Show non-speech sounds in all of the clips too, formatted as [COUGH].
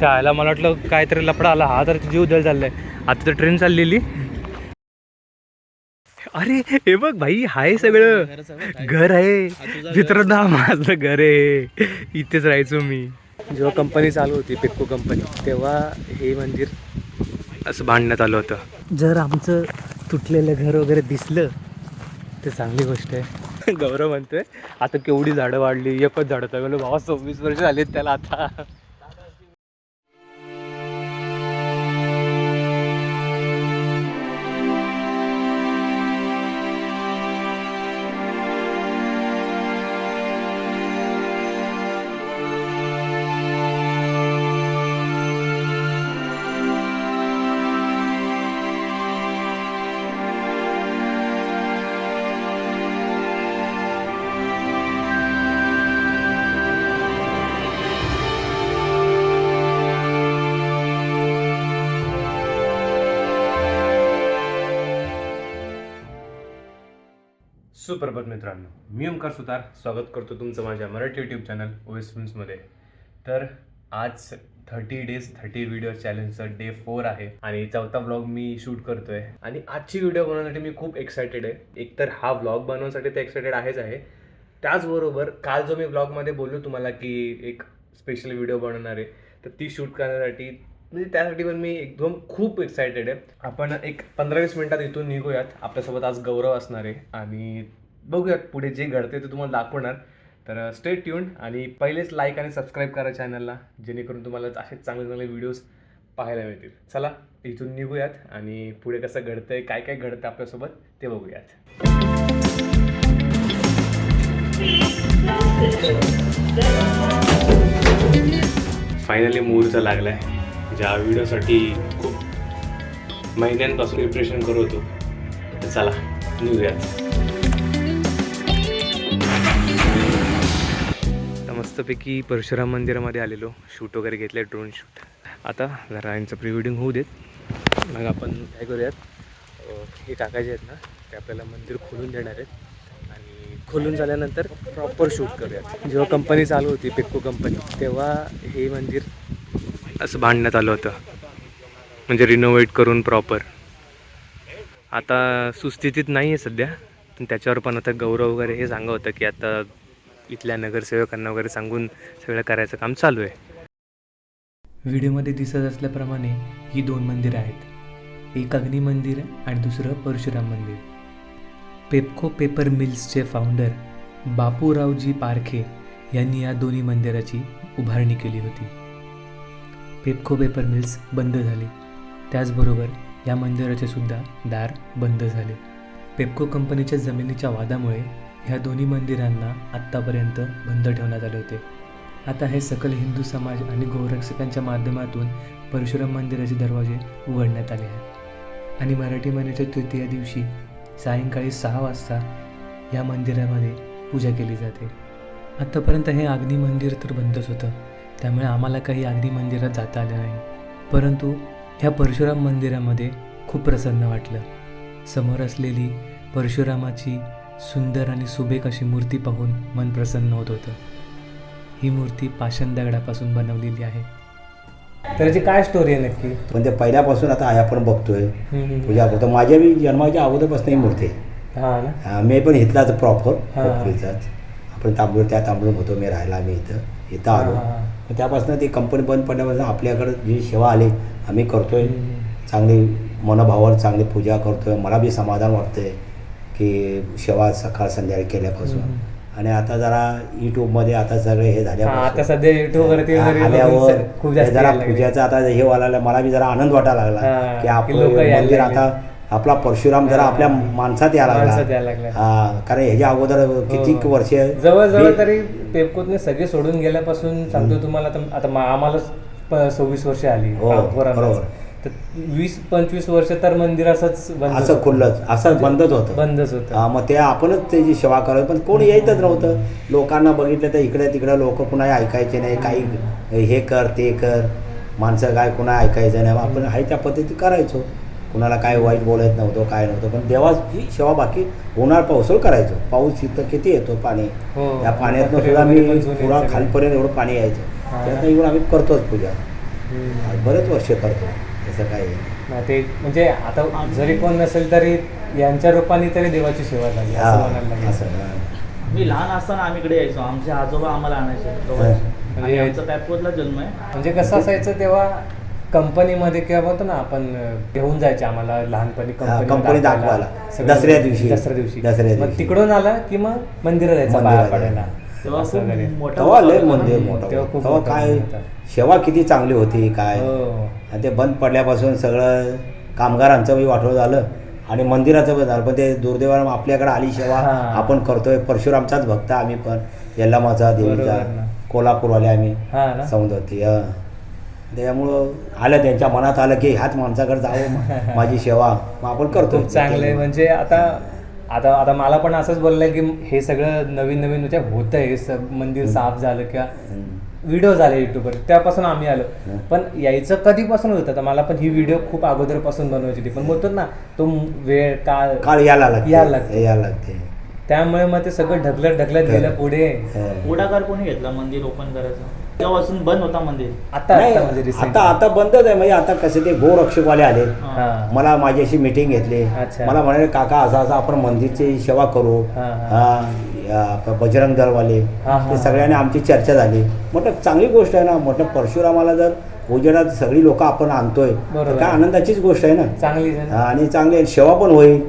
शाळेला मला वाटलं काहीतरी लफडा आला. हा तर जीव दल चाललाय. आता तर ट्रेन चाललेली. अरे हे बघ भाई हाय सगळं. घर आहे. मित्रांनो माझं घर आहे. इथेच राहायचो मी. जेव्हा कंपनी चालू होती पिक्को कंपनी तेव्हा हे मंदिर असं बांधण्यात आलं होतं. जर आमचं तुटलेलं घर वगैरे दिसलं ते चांगली गोष्ट आहे. गौरव म्हणतोय आता केवढी झाडं वाढली एकच झाडं तर बाबा सव्वीस वर्ष झालीत त्याला आता. सुप्रभात मित्रांनो. मी ओंकार सुतार. स्वागत करतो तुमचं माझ्या मराठी यूट्यूब चॅनल ओएस फिल्म्समध्ये तर आज थर्टी डेज थर्टी व्हिडिओ चॅलेंजचं डे फोर आहे आणि चौथा व्लॉग मी शूट करतोय. आणि आजची व्हिडिओ बनवण्यासाठी मी खूप एक्सायटेड आहे. एकतर हा व्लॉग बनवण्यासाठी तर एक्सायटेड आहेच आहे. त्याचबरोबर काल जो मी व्लॉगमध्ये बोललो तुम्हाला की एक स्पेशल व्हिडिओ बनवणार आहे तर ती शूट करण्यासाठी म्हणजे त्यासाठी पण मी एकदम खूप एक्सायटेड आहे. आपण एक पंधरा वीस मिनिटात इथून निघूयात. आपल्यासोबत आज गौरव असणार आहे आणि बघूयात पुढे जे घडते ते तुम्हाला दाखवणार. तर स्टे ट्यून आणि पहिलेच लाईक आणि सबस्क्राईब करा चॅनलला जेणेकरून तुम्हाला असेच चांगले चांगले व्हिडिओज पाहायला मिळतील. चला इथून निघूयात आणि पुढे कसं घडतंय काय काय घडतं आपल्यासोबत ते बघूयात. फायनली मुहूर्त लागला आहे ज्या व्हिडिओसाठी खूप महिन्यांपासून प्रिपरेशन करत होतो. तर चला निघूयात. मस्तपैकी परशुराम मंदिरामध्ये आलेलो. शूट वगैरे घेतले ड्रोन शूट आता जरा यांचं प्री वेडिंग होऊ देत. मग आपण काय करूयात? हे टाकायचे आहेत ना ते आपल्याला मंदिर खोलून देणार आहेत. आणि खोलून झाल्यानंतर प्रॉपर शूट करूयात. जेव्हा कंपनी चालू होती पिक्को कंपनी तेव्हा हे मंदिर असं बांधण्यात आलं होतं. म्हणजे रिनोव्हेट करून प्रॉपर आता सुस्थितीत नाही आहे सध्या पण त्याच्यावर पण आता गौरव वगैरे हे सांगा होतं की आता इथल्या नगरसेवकांना वगैरे सांगून सगळं करायचं काम चालू आहे. व्हिडिओमध्ये दिसत असल्याप्रमाणे ही दोन मंदिरं आहेत. एक अग्नी मंदिर आणि दुसरं परशुराम मंदिर. पेप्को पेपर मिल्सचे फाउंडर बापूरावजी पारखे यांनी या दोन्ही मंदिराची उभारणी केली होती. पेप्को पेपर मिल्स बंद झाले. त्याचबरोबर या मंदिराचे सुद्धा दार बंद झाले. पेप्को कंपनीच्या जमिनीच्या वादामुळे ह्या दोन्ही मंदिरांना आत्तापर्यंत बंद ठेवण्यात आले होते. आता हे सकल हिंदू समाज आणि गौरक्षकांच्या माध्यमातून परशुराम मंदिराचे दरवाजे उघडण्यात आले आहेत. आणि मराठी महिन्याच्या तृतीय दिवशी सायंकाळी सहा वाजता या मंदिरामध्ये पूजा केली जाते. आत्तापर्यंत हे अग्नी मंदिर तर बंदच होतं. त्यामुळे आम्हाला काही अग्नी मंदिरात जाता आलं नाही. परंतु ह्या परशुराम मंदिरामध्ये खूप प्रसन्न वाटलं. समोर असलेली परशुरामाची सुंदर आणि सुबेक अशी मूर्ती पाहून मन प्रसन्न होत होतं. ही मूर्ती पाषाण दगडापासून बनवलेली आहे. त्याची काय स्टोरी आहे नक्की? पण ते पहिल्यापासून आता आहे आपण बघतोय. पूजा करतो. माझ्या मी जन्माच्या अगोदरपासून ही मूर्ती आहे. मी पण इथलाच प्रॉपर. खोपरीचाच आपण तांबूळ त्या तांबूळ होतो मी राहायला आम्ही इथं इथं आलो. त्यापासून ती कंपनी बंद पडल्यापासून आपल्याकडं जी सेवा आली आम्ही करतोय. चांगली मनोभावावर चांगली पूजा करतोय. मला बी समाधान वाटतंय. की सेवा सकाळ संध्याकाळी केल्यापासून आणि आता जरा यूट्यूबमध्ये आता सगळे हे हा, आता सध्या YouTube वरती हा, वगैरे जरा. पूजाचं आता हे व्हायला मला बी जरा आनंद वाटायला लागला की आपलं मंदिर. आता आपला परशुराम जरा आपल्या. माणसात यायला लागला. हा कारण ह्याच्या अगोदर किती हो. वर्ष जवळजवळ तरी पेपकोतने सगळे सोडून गेल्यापासून सांगतो तुम्हाला आता प- सव्वीस वर्ष आली हो. बरोबर. तर वीस पंचवीस वर्ष तर मंदिर असंच बंद असं खुल्लंच असं बंदच होतं. बंदच होतं. हा, मग ते आपणच त्याची सेवा करत पण कोणी येतच नव्हतं. लोकांना बघितलं तर इकडे तिकडे लोक कुणा ऐकायचे नाही. काही हे कर ते कर. माणसं काय कुणा ऐकायचं नाही. आपण आहे त्या पद्धती करायचो. कुणाला काय वाईट बोलत नव्हतं काय नव्हतं. पण देवाची सेवा बाकी होणार पावसाळ करायचो. पाऊस इथं किती येतो पाणी? हो. त्या पाण्यातनं कपडे सुद्धा मी पुरा. खालपर्यंत एवढं पाणी यायचं. हा. त्यातनं येऊन आम्ही करतोच पूजा. बरेच वर्ष करतो. तसं नाही. नाही ते म्हणजे आता जरी कोण नसेल तरी यांच्या रूपाने तरी देवाची सेवा झाली असं म्हणायला हा, लागेल असं हा. मी लहान असताना आम्ही इकडे यायचो आमचे आजोबा आम्हाला आणायचे दोघांचे. म्हणजे आणि आमचा पॅपकोटला जन्म आहे म्हणजे कसं असायचं तेव्हा कंपनीमध्ये किंवा बोलतो ना आपण अं, घेऊन जायचे आम्हाला लहानपणी हा, company दाखवायला. दसऱ्या दिवशी. दसऱ्या दिवशी दसऱ्या मग दिवशी. तिकडून आला की मग मंदिरात जायचं पाया मंदिरात पडायला तेव्हा असं खूप वगैरे. मोठा तेव्हा लय उत्सव मंदिर ना. मोठं तेव्हा होतं. खूप तेव्हा मोठं काय मंदिर होतं. सेवा किती चांगली होती काय हो. आणि ते बंद पडल्यापासून सगळं कामगारांचं बी वाटवं झालं आणि मंदिराचं पण झालं पण ते दुर्दैवानं आपल्याकडे आली सेवा हा. आपण करतोय परशुरामचाच भक्त आम्ही पण यल्लामाचा देवीचा बरोबर ना. कोल्हापूरवाले आम्ही हा ना सौंदर्य हं. त्याच्यामुळं आलं त्यांच्या मनात आलं की ह्याच माणसाकडे जावं [LAUGHS] माझी सेवा मग आपण करतो खूप चांगलं आहे म्हणजे आता आता आता मला पण असंच बोललंय की हे सगळं नवीन नवीन म्हणजे होत आहे सब मंदिर साफ झालं किंवा व्हिडिओ झाले युट्यूबवर त्यापासून आम्ही आलो. पण यायचं कधीपासून होतं? आता मला पण ही व्हिडिओ खूप अगोदरपासून बनवायची होती. पण बोलतो ना तो वेळ काळ काळ यायला लागते. यायला लागते. यायला लागते. त्यामुळे मग ते सगळं ढकलत ढकलत गेलं पुढे. हं. पुढाकार कोणी घेतला मंदिर ओपन करायचं? तेव्हापासून बंद होता मंदिर आता नाही, आता म्हणजे recent. आता आता बंदच आहे म्हणजे आता कसे ते गोरक्षकवाले आले हा. मला माझ्याशी मीटिंग घेतली अच्छा. मला म्हणाले काका असं असं आपण मंदिरची सेवा करू हा, हा. हा, या आपलं बजरंग दलवाले हा, हा, ते. सगळ्यांनी आमची चर्चा झाली म्हटलं चांगली गोष्ट आहे ना म्हटलं परशुरामाला जर उजेडात सगळी लोक आपण आणतोय तर बरोबर. काय आनंदाचीच गोष्ट आहे ना चांगली? हा, आणि चांगली सेवा पण होईल.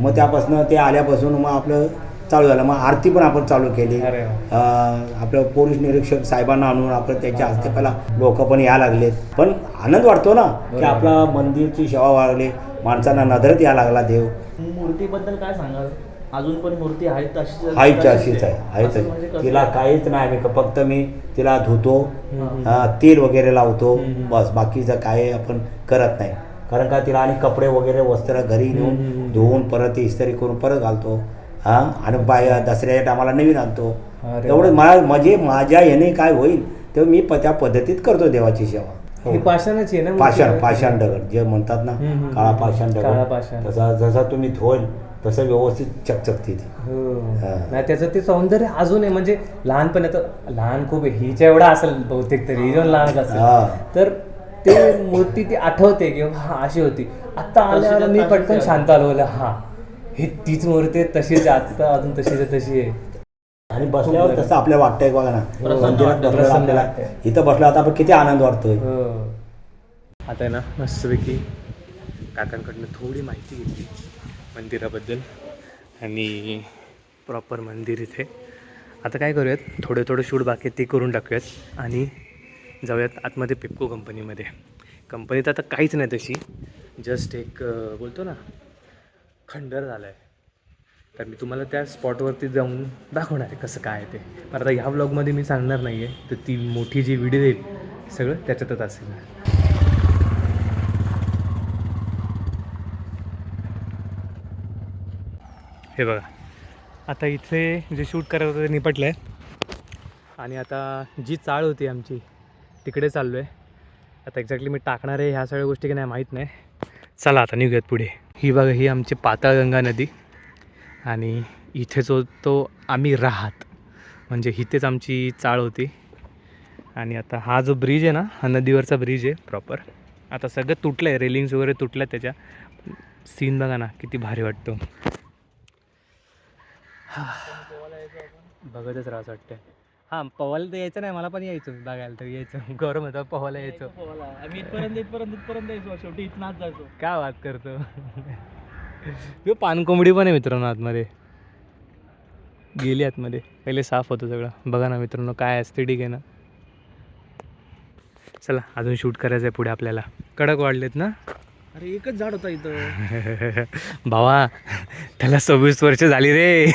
मग त्यापासून ते आल्यापासून मग आपलं चालू झालं. मग आरती पण आपण चालू केली. आपलं पोलीस निरीक्षक साहेबांना आणून आपण त्यांच्या हस्ते. पहिला लोक पण यायला लागलेत. पण आनंद वाटतो ना की. आपला मंदिरची सेवा वाढली माणसांना नजरेत यायला लागला देव. मूर्तीबद्दल काय सांगाल? अजून पण मूर्ती आहे तशीच आहे तशीच अशीच आहे आहे म्हणजे? तिला काहीच नाही मी फक्त मी तिला धुतो तेल वगैरे लावतो. बस. बाकीचं काय आपण करत नाही. कारण का तिला आणि कपडे वगैरे वस्त्र घरी. नेऊन धुवून परत इस्त्री करून परत घालतो. हा आणि बाय दसऱ्याच्या टायमाला नवीन आणतो वा. मला म्हणजे माझ्या ह्याने काय होईल तेव्हा मी त्या पद्धतीत करतो देवाची सेवा ही पाषाणाची आहे ना पाषाण? पाषाण दगड जे म्हणतात ना. काळा पाषाण काळा दगड पाषाण. तसा जसा तुम्ही धुवाल तसं व्यवस्थित चकचकते ती हो. नाही त्याचं ते सौंदर्य अजून आहे म्हणजे लहानपणी आता लहान खूप आहे हिच्या एवढा असेल बहुतेक तरी ही लहान. असेल तर ते मूर्ती ती आठवते की हा अशी होती आता आल्यावर मी पटकन शांत आलो हा ही तीच मूर्ती आहे, तशीच आहे, आता अजून तशीच आहे, तशी आहे. आणि बसल्यावर तसं आपल्याला वाटतंय बघा ना. मंदिरात वाटतं, बसल्यावर आपल्याला. इथं बसलो आता आपण किती आनंद वाटतोय. हो. आता ना मस्तपैकी काकांकडनं थोडी माहिती घेतली मंदिराबद्दल आणि प्रॉपर मंदिर इथे. आता काय करूयात थोडं थोडं शूट बाकी ते करून टाकूयात आणि जाऊयात आतमध्ये पेप्को कंपनीमध्ये कंपनीत आता काहीच नाही तशी. जस्ट एक बोलतो ना खंडर झालं आहे तर मी तुम्हाला त्या स्पॉटवरती जाऊन दाखवणार आहे कसं काय आहे ते. पण आता ह्या ब्लॉगमध्ये मी सांगणार नाही आहे तर ती मोठी जी व्हिडिओ येईल सगळं त्याच्यातच असेल. हे बघा. आता इथे जे शूट करायचं होतं ते निपटलं आहे आणि आता जी चाळ होती आमची तिकडे चाललो आहे आता एक्झॅक्टली मी टाकणार आहे ह्या सगळ्या गोष्टी की नाही माहीत नाही. चला आता निघूयात पुढे. ही बघा ही आमची पाताळगंगा नदी. आणि इथे जो तो आम्ही राहत म्हणजे इथेच आमची चाळ होती. आणि आता हा जो ब्रिज आहे ना हा नदीवरचा ब्रिज आहे प्रॉपर आता सगळं तुटलं आहे रेलिंग्स वगैरे तुटल्या त्याच्या. सीन बघा ना किती भारी वाटतो. हा. बघतच राहावं वाटतं हां पवायला तर यायचं नाही मला पण यायचं बघायला तर यायचं. [LAUGHS] गौरव होतं पवायला यायचं आम्ही इथपर्यंत इथपर्यंत इथपर्यंत यायचो. शेवटी इथनाच जायचो. काय बात करतो? [LAUGHS] तो पानकोंबडी पण आहे मित्रांनो आतमध्ये. गेली आतमध्ये. पहिले साफ होतं सगळं. बघा ना मित्रांनो काय असते ठीक आहे ना चला अजून शूट करायचं आहे पुढे आपल्याला. कडक वाढलेत ना? अरे एकच झाड होता इथं. [LAUGHS] भावा त्याला सव्वीस वर्ष झाली रे.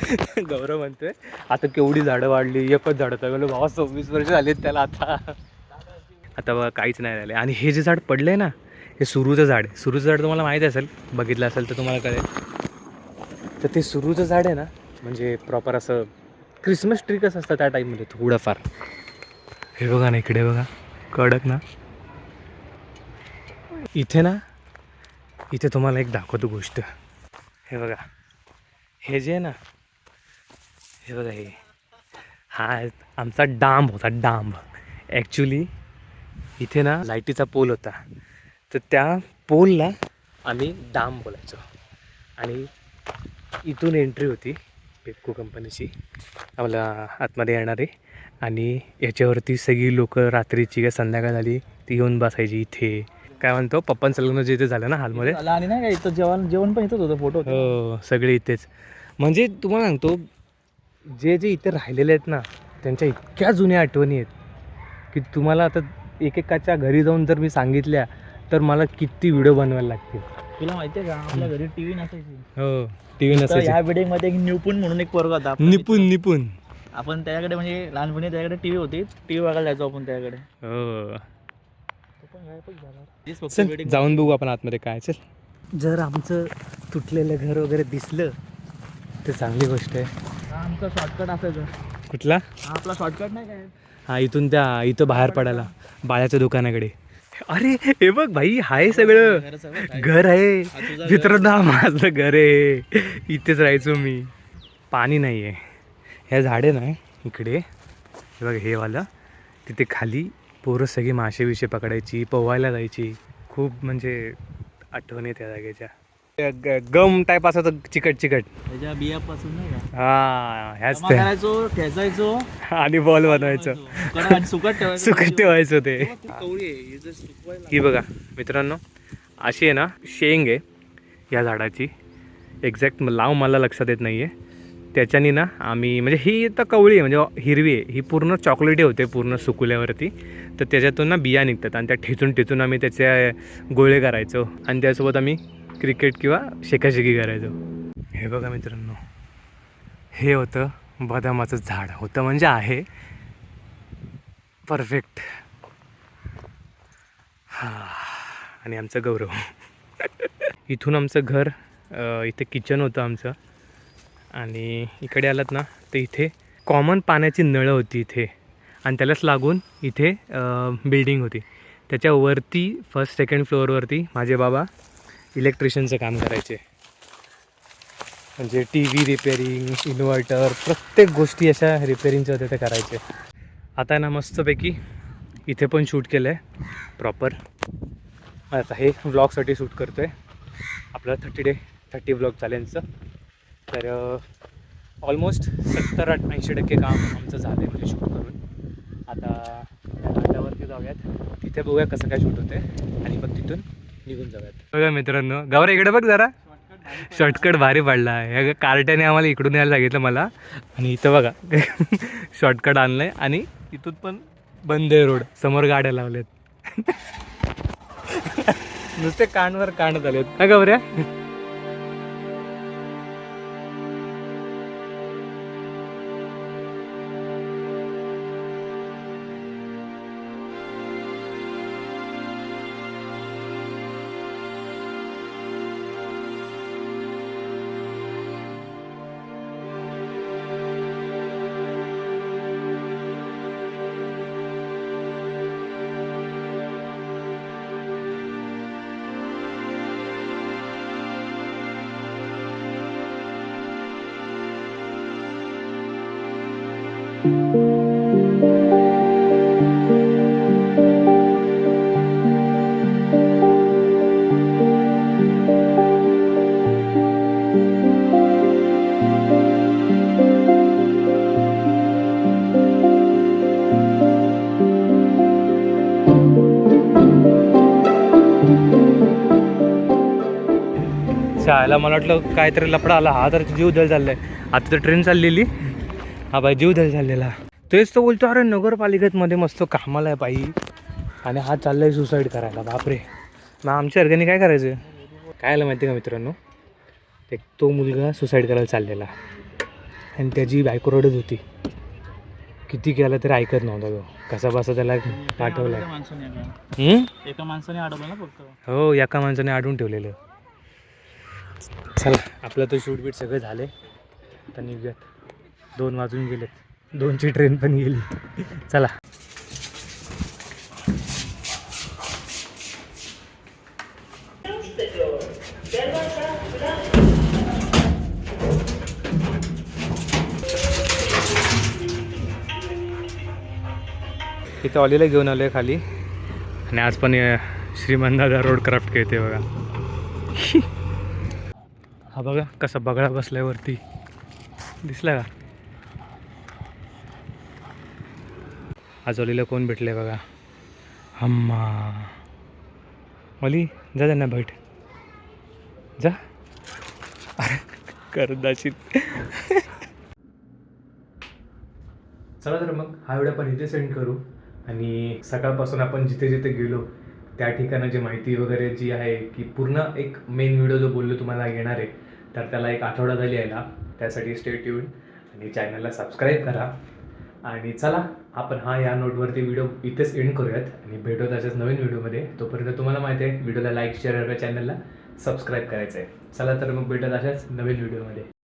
[LAUGHS] गौरव म्हणतोय. आता केवढी झाडं वाढली एकच झाड होतं. बोललो भावा सव्वीस वर्ष झालीत त्याला आता. आता बघा काहीच नाही राहिलं आणि हे जे झाड पडलंय ना हे सुरूचं झाड आहे. सुरूचं झाड तुम्हाला माहीत असेल बघितलं असेल तर तुम्हाला कळेल. तर ते सुरूचं झाड आहे ना म्हणजे प्रॉपर असं क्रिसमस ट्री कसं असतं त्या टाईपमध्ये थोडंफार. हे बघा ना इकडे बघा. कडक ना. इथे ना इथे तुम्हाला एक दाखवतो गोष्ट. हे बघा. हे जे आहे ना हे बघा हे. हा आमचा डांब होता डांब. ॲक्च्युली इथे ना लाईटीचा पोल होता. तर त्या पोलला आम्ही डांब बोलायचो. आणि इथून एंट्री होती पेपको कंपनीची आम्हाला आतमध्ये येणारे. आणि याच्यावरती सगळी लोक रात्रीची काय संध्याकाळ झाली ती येऊन बसायची इथे. काय म्हणतो पप्पांचं लग्न जे इथे झालं ना हालमध्ये? आणि नाही का इथं जेवण जेवण पण इथंच होतं फोटो हो सगळे इथेच. म्हणजे तुम्हाला सांगतो जे जे इथे राहिलेले आहेत ना त्यांच्या इतक्या जुन्या आठवणी आहेत की तुम्हाला आता एकेकाच्या घरी जाऊन जर मी सांगितल्या तर मला किती व्हिडिओ बनवायला लागतील. तुला माहितीये का? आपल्या घरी टीव्ही नसायची. हो टी व्ही तर नसायची. ह्या बिल्डिंगमध्ये एक निपुण म्हणून एक पोरगा होता. निपुण निपुण. आपण त्याच्याकडे म्हणजे लहानपणी त्याच्याकडे टीव्ही होती. टीव्ही बघायला जायचो आपण त्याच्याकडे. हो. चल जाऊन बघू आपण आतमध्ये काय. चल. जर आमचं तुटलेलं घर वगैरे दिसलं तर चांगली गोष्ट आहे. आमचा शॉर्टकट असायचा. कुठला? हा आपला शॉर्टकट नाही काय हा इथून त्या इथं बाहेर पडायला बाळ्याच्या दुकानाकडे. अरे हे बघ भाई हाय सगळं. घर आहे. मित्रांनो माझं घर आहे. इथेच राहायचो मी. पाणी नाही आहे ह्या झाडे नाही इकडे. हे बघ हे वाला. तिथे खाली पोरं सगळी मासे बिशे पकडायची पोवायला जायची. खूप म्हणजे आठवण आहे त्या जागेच्या. गम टाईप असायचं चिकट चिकट. त्याच्या बियापासून नाही का? हा ह्याच जमा त्या करायचो ठेचायचो. आणि बॉल बनवायचं. सुकट आणि सुकट ठेवायचं. सुकट ठेवायचं ते. ती कवळी आहे ही जर सुकवायला ही बघा मित्रांनो अशी आहे ना शेंग आहे या झाडाची. एक्झॅक्ट लाव मला लक्षात येत नाही आहे त्याच्यानी ना आम्ही म्हणजे ही तर कवळी आहे म्हणजे हिरवी आहे. ही पूर्ण चॉकलेटी होते पूर्ण सुकुल्यावरती. तर त्याच्यातून ना बिया निघतात आणि त्या ठेचून ठेचून आम्ही त्याचे गोळे करायचो. आणि त्यासोबत आम्ही क्रिकेट किंवा शेकाशेकी करायचो. हे बघा मित्रांनो हे होतं बदामाचं झाड. होतं म्हणजे आहे. परफेक्ट हा आणि आमचं गौरव. [LAUGHS] इथून आमचं घर इथे किचन होतं आमचं. आणि इकडे आलात ना तर इथे कॉमन पाण्याची नळं होती इथे. आणि त्यालाच लागून इथे बिल्डिंग होती. त्याच्यावरती फर्स्ट सेकंड फ्लोअरवरती माझे बाबा इलेक्ट्रिशियनचं काम करायचे. म्हणजे टी व्ही रिपेरिंग इन्व्हर्टर प्रत्येक गोष्टी अशा रिपेरिंगच्या होत्या त्या करायचे. आता ना मस्तपैकी इथे पण शूट केलं आहे प्रॉपर आता हे व्लॉगसाठी शूट करतो आहे आपलं थर्टी डे थर्टी ब्लॉग चॅलेंजचं तर ऑलमोस्ट सत्तर ऐंशी टक्के काम आमचं झालं आहे म्हणजे शूट करून. आता त्या घाटावरती जाऊयात. तिथे बघूया कसं काय शूट होतं आहे आणि मग तिथून निघून जाऊयात. बघा मित्रांनो गावरा इकडे बघ जरा. शॉर्टकट भारी पडला आहे. ह्या कार्ट्याने आम्हाला इकडून यायला सांगितलं मला. आणि इथं बघा शॉर्टकट आणलं आहे आणि इथून पण बंद आहे रोड. समोर गाड्या लावल्यात. [LAUGHS] नुसते कानवर कांड झालेत. का गौऱ्या? शाळेला मला वाटलं काहीतरी लफडा आला. हा तर जीव दल चाललाय आता तर ट्रेन चाललेली. हा बाई जीव दल चाललेला तेच तर बोलतो अरे नगरपालिकेत मध्ये मस्त कामाला आहे बाई. आणि हा चाललाय सुसाईड करायला बापरे. मग आमच्या अर्गाने काय करायचं? काय आलं माहिती का मित्रांनो? ते तो मुलगा सुसाईड करायला चाललेला. आणि त्याची बायको रडत होती. किती केलं तरी ऐकत नव्हता तो. कसा बसा त्याला पाठवला एका माणसाने एका-? एका अडवलं ना फक्त. हो एका माणसाने आढळून ठेवलेलं. चला. आपलं तर शूट बीट सगळं झाले तर निघूयात. दोन वाजून गेलेत. दोनची ट्रेन पण गेली. चला. इथे ऑलीला घेऊन आलो आहे खाली. आणि आज पण अं, श्रीमंदादा रोड क्राफ्ट खेळते बघा. हा बघा कसा बगळा बसल्यावरती दिसला का? आज कोण भेटले बघा? हम्मा. मली जा त्यांना भेट. जा. करदाचित चला तर मग हा व्हिडिओ आपण इथे सेंड करू आणि सकाळपासून आपण जिथे जिथे गेलो त्या ठिकाणाची माहिती वगैरे जी आहे की पूर्ण एक मेन व्हिडिओ जो बोललो तुम्हाला येणार आहे तर त्याला एक आठवडा झाली यायला. त्यासाठी स्टेट ट्यून आणि चॅनलला सबस्क्राईब करा. आणि चला आपण हा या नोटवरती व्हिडिओ इथेच एंड करूयात आणि भेटू त्याच्याच नवीन व्हिडिओमध्ये तोपर्यंत तुम्हाला माहिती आहे व्हिडिओला लाईक शेअर करा चॅनलला सबस्क्राईब करायचं आहे चला तर मग भेटत अशाच नवीन व्हिडिओमध्ये